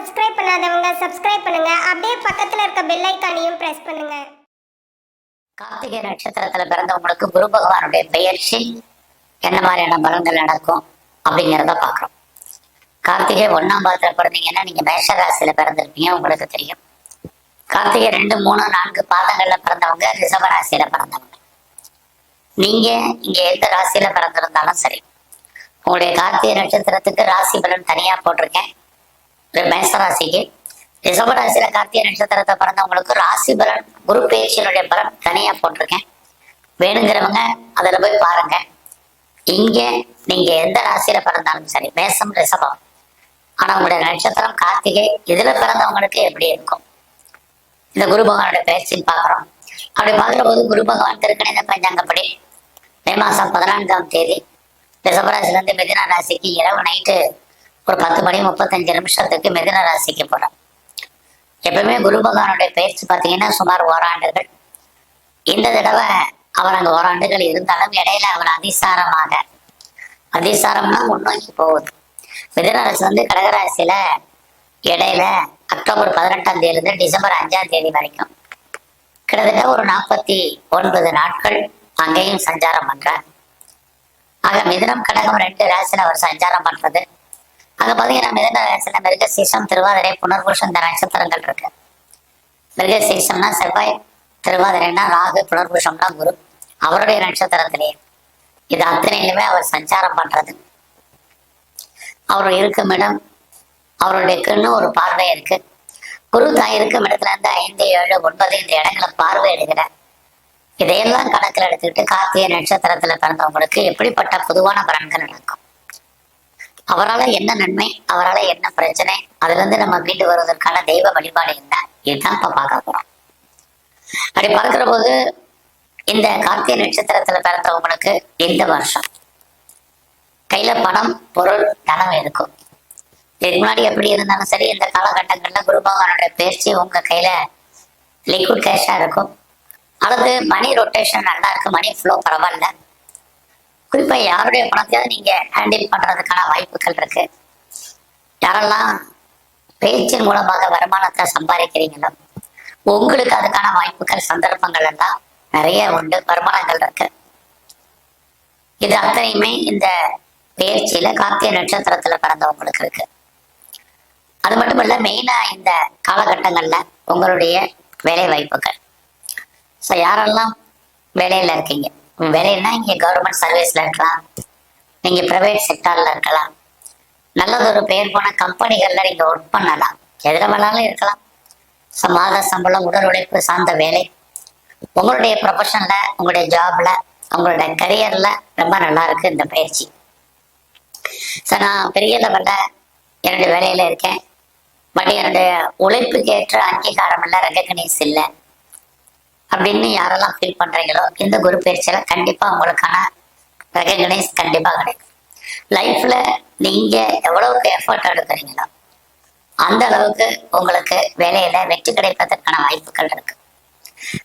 Subscribe பண்ணாதவங்க subscribe பண்ணுங்க. அப்படியே பக்கத்துல இருக்க பெல் ஐக்கானையும் பிரஸ் பண்ணுங்க. கார்த்திகை நட்சத்திரத்துல பிறந்தவங்களுக்கு குரு பகவானுடைய பெயர்ச்சி என்ன மாதிரியான பலன்கள் நடக்கும் அப்படிங்கிறத பாக்குறோம் கார்த்திகை ஒன்னாம் பாதத்துல பிறந்தீங்கன்னா நீங்க மேஷ ராசியில பிறந்திருப்பீங்க உங்களுக்கு தெரியும். கார்த்திகை ரெண்டு மூணு நான்கு பாதங்கள்ல பிறந்தவங்க ரிஷப ராசியில பிறந்தவங்க. நீங்க இங்க எந்த ராசியில பிறந்திருந்தாலும் சரி உங்களுடைய கார்த்திகை நட்சத்திரத்துக்கு ராசி பலன் தனியா போட்டிருக்கேன். மேச ராசிக்கு. ரிஷப ராசியில கார்த்திகை நட்சத்திரத்தை பிறந்தவங்களுக்கு ராசி பலன் குரு பேச்சினுடைய பலன் தனியா போட்டிருக்கேன். வேணுங்கிறவங்க அதுல போய் பாருங்க. இங்க நீங்க எந்த ராசியில பிறந்தாலும் சரி மேசம் ரிஷபம். ஆனா உங்களுடைய நட்சத்திரம் கார்த்திகை இதுல பிறந்தவங்களுக்கு எப்படி இருக்கும்? இந்த குரு பகவானுடைய பயிற்சின்னு பாக்குறோம் அப்படி பாக்குற போது குரு பகவான் திருக்கணித பஞ்சாங்கப்படி மே மாசம் பதினான்காம் தேதி ரிஷப ராசியில இருந்து மிதினா ராசிக்கு இரவு நைட்டு ஒரு பத்து மணி முப்பத்தஞ்சு நிமிஷத்துக்கு மிதுன ராசிக்கு போகிறோம் எப்பவுமே குரு பகவானுடைய பயிற்சி பார்த்தீங்கன்னா சுமார் ஓராண்டுகள். இந்த தடவை அவர் அங்கே ஓராண்டுகள் இருந்தாலும் இடையில அவர் அதிசாரமாக அதிசாரம்னா முன்னோக்கி போகுது. மிதுனராசி வந்து கடகராசியில இடையில அக்டோபர் பதினெட்டாம் தேதியிலிருந்து டிசம்பர் அஞ்சாம் தேதி வரைக்கும். கிட்டத்தட்ட ஒரு நாற்பத்தி ஒன்பது நாட்கள் அங்கேயும் சஞ்சாரம் பண்றார். ஆக மிதுனம் கடகம் ரெண்டு ராசியில் அவர் சஞ்சாரம் பண்றது அங்க பாத்தீங்கன்னா மிதுன ராசியில மிருக சீசம் திருவாதிரை புனர்பூஷம் இந்த நட்சத்திரங்கள் இருக்கு. மிருக சீசம்னா செவ்வாய் திருவாதிரைன்னா ராகு புனர்பூஷம்னா குரு. அவருடைய நட்சத்திரத்திலேயே. இது அத்தனையிலுமே அவர் சஞ்சாரம் பண்றது. அவர் இருக்கும் இடம் அவருடைய கண்ணு ஒரு பார்வை இருக்கு. குரு தான் இருக்கும் இடத்துல இருந்து ஐந்து ஏழு ஒன்பது இந்த இடங்களை பார்வையிடுகிறார். இதையெல்லாம் கணக்கில் எடுத்துக்கிட்டு கார்த்திகை நட்சத்திரத்துல பிறந்தவங்களுக்கு எப்படிப்பட்ட பொதுவான பலன்கள் நடக்கும்? அவரால் என்ன நன்மை அவரால் என்ன பிரச்சனை அதுல இருந்து நம்ம மீண்டு வருவதற்கான தெய்வ வழிபாடு என்ன? இதுதான் இப்ப பார்க்க போறோம். அப்படி பார்க்கிற போது இந்த கார்த்திகை நட்சத்திரத்துல பிறந்தவங்களுக்கு இந்த வருஷம். கையில பணம் பொருள் தனம் இருக்கும். இதுக்கு முன்னாடி எப்படி இருந்தாலும் சரி இந்த காலகட்டங்கள்ல குரு பகவானுடைய பேச்சு உங்க கையில லிக்விட் கேஷா இருக்கும். அல்லது மணி ரொட்டேஷன் நல்லா இருக்கு மணி ஃப்ளோ பரவாயில்ல. குறிப்பா யாருடைய பணத்தையாவது நீங்க ஹேண்டில் பண்றதுக்கான வாய்ப்புகள் இருக்கு. யாரெல்லாம் பேச்சின் மூலமாக வருமானத்தை சம்பாதிக்கிறீங்களோ உங்களுக்கு அதுக்கான வாய்ப்புகள் சந்தர்ப்பங்கள் எல்லாம் நிறைய உண்டு வருமானங்கள் இருக்கு. இது அத்தனையுமே இந்த பயிற்சியில கார்த்திகை நட்சத்திரத்துல பிறந்தவங்களுக்கு இருக்கு. அது மட்டும் இல்ல மெயினா இந்த காலகட்டங்கள்ல உங்களுடைய வேலை வாய்ப்புகள் ஸோ யாரெல்லாம் வேலையில இருக்கீங்க? வேலைன்னா இங்க கவர்மெண்ட் சர்வீஸ்ல இருக்கலாம். நீங்க பிரைவேட் செக்டார்ல இருக்கலாம். நல்லதொரு பெயர் போன கம்பெனிகள்ல நீங்க ஒர்க் பண்ணலாம். எதிர வேணாலும் இருக்கலாம். மாத சம்பளம் உடல் உழைப்பு சார்ந்த வேலை. உங்களுடைய ப்ரொஃபஷன்ல உங்களுடைய ஜாப்ல உங்களுடைய கரியர்ல ரொம்ப நல்லா இருக்கு இந்த பயிற்சி. சார் நான் பெரிய லெவல்ல என்னுடைய வேலையில இருக்கேன். பட் என்னுடைய உழைப்புக்கு ஏற்ற அங்கீகாரம் இல்லை ரெகக்னைஸ் இல்லை. அப்படின்னு யாரெல்லாம் ஃபீல் பண்றீங்களோ இந்த குரு பயிற்சியில கண்டிப்பா உங்களுக்கான ரெகக்னைஸ் கண்டிப்பா கிடைக்கும். லைஃப்ல நீங்க எவ்வளவுக்கு எஃபர்ட் எடுக்கிறீங்களோ அந்த அளவுக்கு உங்களுக்கு வேலையில வெற்றி கிடைப்பதற்கான வாய்ப்புகள் இருக்கு.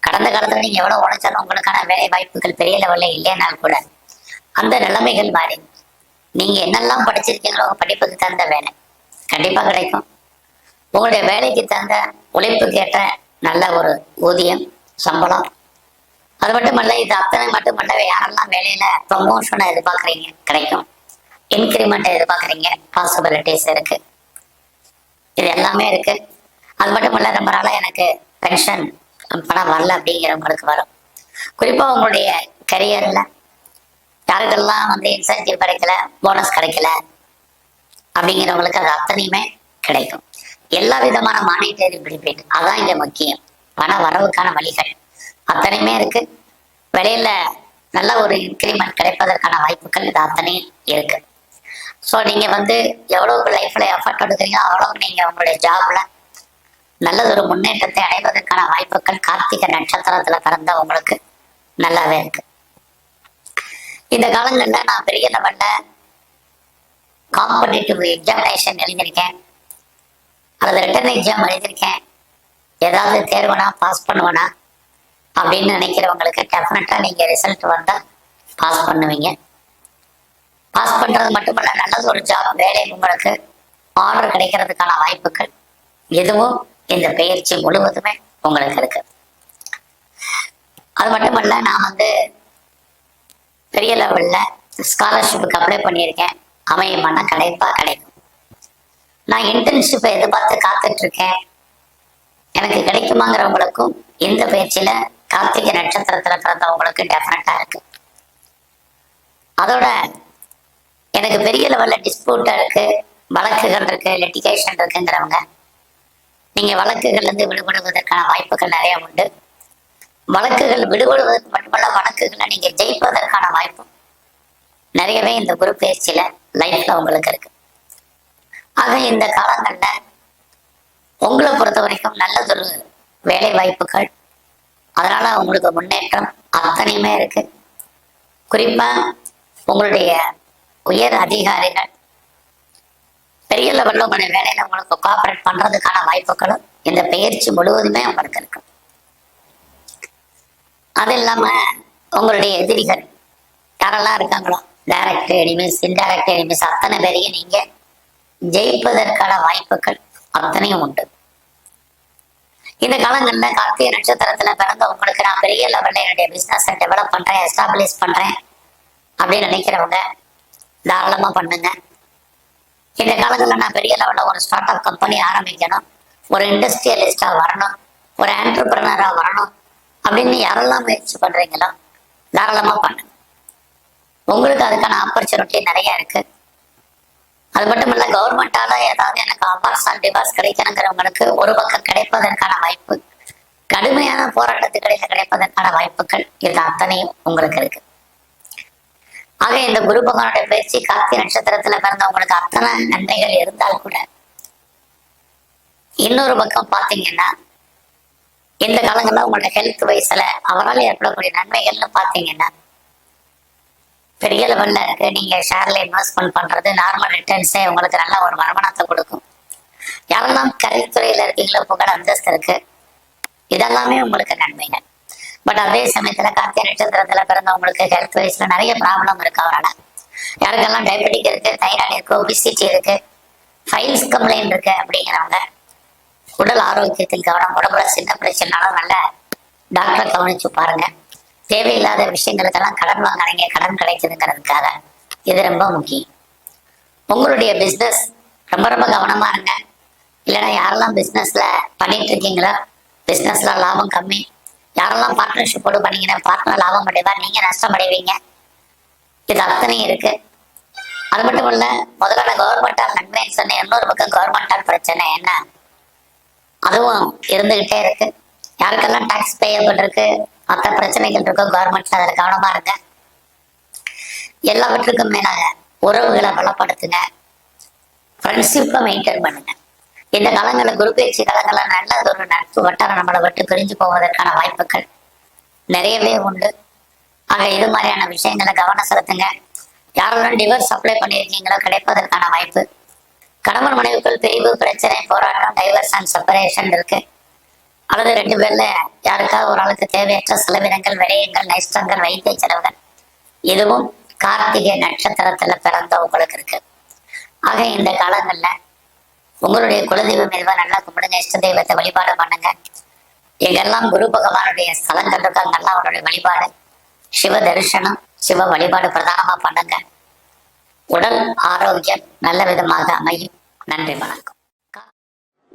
கடந்த காலத்துல நீங்க எவ்வளவு உழைச்சாலும் உங்களுக்கான வேலை வாய்ப்புகள் பெரிய லெவல்ல இல்லைனாலும் கூட அந்த நிலைமைகள் மாறி நீங்க என்னெல்லாம் படிச்சிருக்கீங்களோ உங்க படிப்புக்கு தகுந்த வேலை கண்டிப்பா கிடைக்கும். உங்களுடைய வேலைக்கு தகுந்த உழைப்புக்கு ஏற்ற நல்ல ஒரு ஊதியம் சம்பளம். அது மட்டுமல்ல இது அத்தனை மட்டுமல்ல யாரெல்லாம் வேலையில ப்ரொமோஷனை எதிர்பார்க்குறீங்க? கிடைக்கும். இன்க்ரிமெண்ட் எதிர்பார்க்குறீங்க? பாசிபிலிட்டிஸ் இருக்கு. இது எல்லாமே இருக்கு. அது மட்டும் இல்ல ரொம்ப நாளாக எனக்கு பென்ஷன் பணம் வரல அப்படிங்கிறவங்களுக்கு வரும். குறிப்பா உங்களுடைய கரியர்ல யாருக்கெல்லாம் வந்து இன்சென்டிவ் கிடைக்கல போனஸ் கிடைக்கல அப்படிங்கிறவங்களுக்கு அது அத்தனையுமே கிடைக்கும். எல்லா விதமான மானிட்டரி பெனிஃபிட் அதான் இங்க முக்கியம். பண வரவுக்கான வழிகள். அத்தனையுமே இருக்கு. வெளியில நல்ல ஒரு இன்க்ரிமெண்ட் கிடைப்பதற்கான வாய்ப்புகள் இது அத்தனையும் இருக்கு. ஸோ நீங்க வந்து எவ்வளவு லைஃப்ல எஃபர்ட் எடுக்கிறீங்களோ அவ்வளவு நீங்க உங்களுடைய ஜாப்ல நல்லதொரு முன்னேற்றத்தை அடைவதற்கான வாய்ப்புகள் கார்த்திகை நட்சத்திரத்துல பிறந்த உங்களுக்கு நல்லாவே இருக்கு. இந்த காலங்களில் நான் பெரிய லெவல்ல காம்படிட்டிவ் எக்ஸாமினேஷன் எழுதியிருக்கேன். அல்லது ரிட்டர்ன் எக்ஸாம் எழுதியிருக்கேன். ஏதாவது தேர்வனா பாஸ் பண்ணுவேனா? அப்படின்னு நினைக்கிறவங்களுக்கு டெஃபினட்டாக நீங்க ரிசல்ட் வந்தால் பாஸ் பண்ணுவீங்க. பாஸ் பண்ணுறது மட்டுமல்ல நல்லது ஒரு ஜாப் வேலை உங்களுக்கு ஆர்டர் கிடைக்கிறதுக்கான வாய்ப்புகள் எதுவும் இந்த பயிற்சி முழுவதுமே உங்களுக்கு இருக்கு. அது மட்டுமல்ல நான் வந்து பெரிய லெவல்ல ஸ்காலர்ஷிப்புக்கு அப்ளை பண்ணியிருக்கேன். அமையமான கிடைப்பா கிடைக்கும். நான் இன்டர்ன்ஷிப்பை எதிர்பார்த்து காத்துட்டு இருக்கேன். எனக்கு கிடைக்குமாங்கிறவங்களுக்கும் இந்த பயிற்சியில கார்த்திகை நட்சத்திரத்துல பிறந்தவங்களுக்கு டெஃபினட்டா இருக்கு. அதோட எனக்கு பெரிய லெவல்ல டிஸ்பியூட்டா இருக்கு வழக்குகள் இருக்கு லிட்டிகேஷன் இருக்குங்கிறவங்க நீங்க வழக்குகள்ல இருந்து விடுபடுவதற்கான வாய்ப்புகள் நிறைய உண்டு. வழக்குகள் விடுபடுவதற்கு மட்டுமல்ல வழக்குகளை நீங்க ஜெயிப்பதற்கான வாய்ப்பும் நிறையவே இந்த குரு பயிற்சியில லைஃப்ல உங்களுக்கு இருக்கு. ஆக இந்த காலங்கள்ல உங்களை பொறுத்த வரைக்கும் நல்லதொரு வேலை வாய்ப்புகள் அதனால உங்களுக்கு முன்னேற்றம் அத்தனையுமே இருக்கு. குறிப்பா உங்களுடைய உயர் அதிகாரிகள். பெரிய லெவலில் உங்களுடைய வேலையில உங்களுக்கு கோஆபரேட் பண்றதுக்கான வாய்ப்புகளும் இந்த பயிற்சி முழுவதுமே உங்களுக்கு இருக்கு. அது இல்லாம உங்களுடைய எதிரிகள். யாரெல்லாம் இருக்காங்களோ? டைரக்ட் எனிமீஸ் இன்டைரக்ட் எனிமீஸ் அத்தனை பேரையும் நீங்க ஜெயிப்பதற்கான வாய்ப்புகள் அத்தனையும் உண்டு. இந்த காலங்கள்ல கார்த்திகை நட்சத்திரத்துல பிறந்த உங்களுக்கு நான் பெரிய லெவலில் என்னுடைய பிசினஸ் டெவலப் பண்றேன் எஸ்டாப்ளிஷ் பண்றேன் அப்படின்னு நினைக்கிறவங்க தாராளமா பண்ணுங்க. இந்த காலங்களில் நான் பெரிய லெவலில் ஒரு ஸ்டார்ட் அப் கம்பெனி ஆரம்பிக்கணும் ஒரு இண்டஸ்ட்ரியலிஸ்டா வரணும் ஒரு ஆண்டர்பிரனரா வரணும் அப்படின்னு யாரெல்லாம் முயற்சி பண்றீங்களோ தாராளமா பண்ணுங்க. உங்களுக்கு அதுக்கான ஆப்பர்ச்சுனிட்டி நிறைய இருக்கு. அது மட்டும் இல்ல கவர்மெண்டால ஏதாவது எனக்கு அவார்ட்ஸ் அண்ட் டிவார்ஸ் கிடைக்கணுங்கிறவங்களுக்கு ஒரு பக்கம் கிடைப்பதற்கான வாய்ப்பு. கடுமையான போராட்டத்துக்கிடையில கிடைப்பதற்கான வாய்ப்புகள் இது அத்தனையும் உங்களுக்கு இருக்கு. ஆக இந்த குரு பகவானுடைய பயிற்சி கார்த்தி நட்சத்திரத்துல பிறந்தவங்களுக்கு அத்தனை நன்மைகள் இருந்தால் கூட இன்னொரு பக்கம் பாத்தீங்கன்னா இந்த காலங்கள்ல உங்களோட ஹெல்த் வயசுல அவரால் ஏற்படக்கூடிய நன்மைகள்னு பாத்தீங்கன்னா பெரிய லெவல்ல இருக்கு நீங்க ஷேர்ல இன்வெஸ்ட்மெண்ட் பண்றது நார்மல் ரிட்டர்ன்ஸே உங்களுக்கு நல்ல ஒரு வருமானத்தை கொடுக்கும். யாரெல்லாம் கல்வித்துறையில இருக்கீங்களோ புகழ் அந்தஸ்து இருக்கு. இதெல்லாமே உங்களுக்கு நன்மைகள். பட் அதே சமயத்துல கார்த்திகை நட்சத்திரத்துல பிறந்தவங்களுக்கு ஹெல்த் வைஸ்ல நிறைய ப்ராப்ளம் இருக்கு அவரால். யாருக்கெல்லாம் டயபெட்டிக் இருக்கு தைராய்டு இருக்கு ஒபிசிட்டி இருக்கு ஃபைல்ஸ் கம்ப்ளைண்ட் இருக்கு அப்படிங்கிறவங்க உடல் ஆரோக்கியத்தில் கவனம் உடம்புல சின்ன பிரச்சனைனாலும் நல்ல டாக்டரை கவனிச்சு பாருங்க. தேவையில்லாத விஷயங்களுக்கெல்லாம் கடன் வாங்குறீங்க கடன் கிடைக்குதுங்கிறதுக்காக. இது ரொம்ப முக்கியம். உங்களுடைய பிஸ்னஸ் ரொம்ப ரொம்ப கவனமா இருங்க. இல்லைன்னா யாரெல்லாம் பிஸ்னஸ்ல பண்ணிட்டு இருக்கீங்களோ பிஸ்னஸ்ல லாபம் கம்மி. யாரெல்லாம் பார்ட்னர்ஷிப்போடு பண்ணீங்கன்னா பார்ட்னர் லாபம் அடைவார் நீங்க நஷ்டம் அடைவீங்க இது அத்தனையும் இருக்கு. அது மட்டும் இல்ல முதல்ல கவர்மெண்டால் நன்மைன்னு சொன்ன இன்னொரு பக்கம் கவர்மெண்டால் பிரச்சனை என்ன? அதுவும் இருந்துகிட்டே இருக்கு. யாருக்கெல்லாம் டாக்ஸ் பேயபிள் இருக்கு? மற்ற பிரச்சனைகள் இருக்கோ கவர்மெண்ட்ல அதில் கவனமா இருங்க. எல்லாவற்றுக்கும் மேலாக உறவுகளை பலப்படுத்துங்க. ஃப்ரெண்ட்ஷிப்பை மெயின்டைன் பண்ணுங்க. இந்த காலங்களில் குரு பயிற்சி காலங்களில் நல்லது ஒரு நட்பு வட்டாரம் நம்மளை விட்டு பிரிஞ்சு போவதற்கான வாய்ப்புகள் நிறையவே உண்டு. ஆக இது மாதிரியான விஷயங்களை கவனம் செலுத்துங்க. யாரெல்லாம் டிவர்ஸ் அப்ளை பண்ணியிருக்கீங்களோ கிடைப்பதற்கான வாய்ப்பு. கணவன் மனைவிக்குள் பிரிவு பிரச்சனை போராட்டம் டைவர்ஸ் அண்ட் செப்பரேஷன் இருக்கு. அல்லது ரெண்டு பேர்ல யாருக்காவது ஒரு ஆளுக்கு தேவையற்ற செலவினங்கள் விரயங்கள் நஷ்டங்கள் வைத்திய செலவுகள் இதுவும் கார்த்திகை நட்சத்திரத்துல பிறந்த உங்களுக்கு இருக்கு. ஆக இந்த காலங்கள்ல உங்களுடைய குலதெய்வம் எதுவா நல்லா கும்பிடுங்க இஷ்ட தெய்வத்தை வழிபாடு பண்ணுங்க. எங்கெல்லாம் குரு பகவானுடைய ஸ்தலங்கள் இருக்கோ அங்கெல்லாம் அவருடைய வழிபாடு. சிவ தரிசனம் சிவ வழிபாடு பிரதானமா பண்ணுங்க. உடல் ஆரோக்கியம் நல்ல விதமாக அமையும். நன்றி வணக்கம்.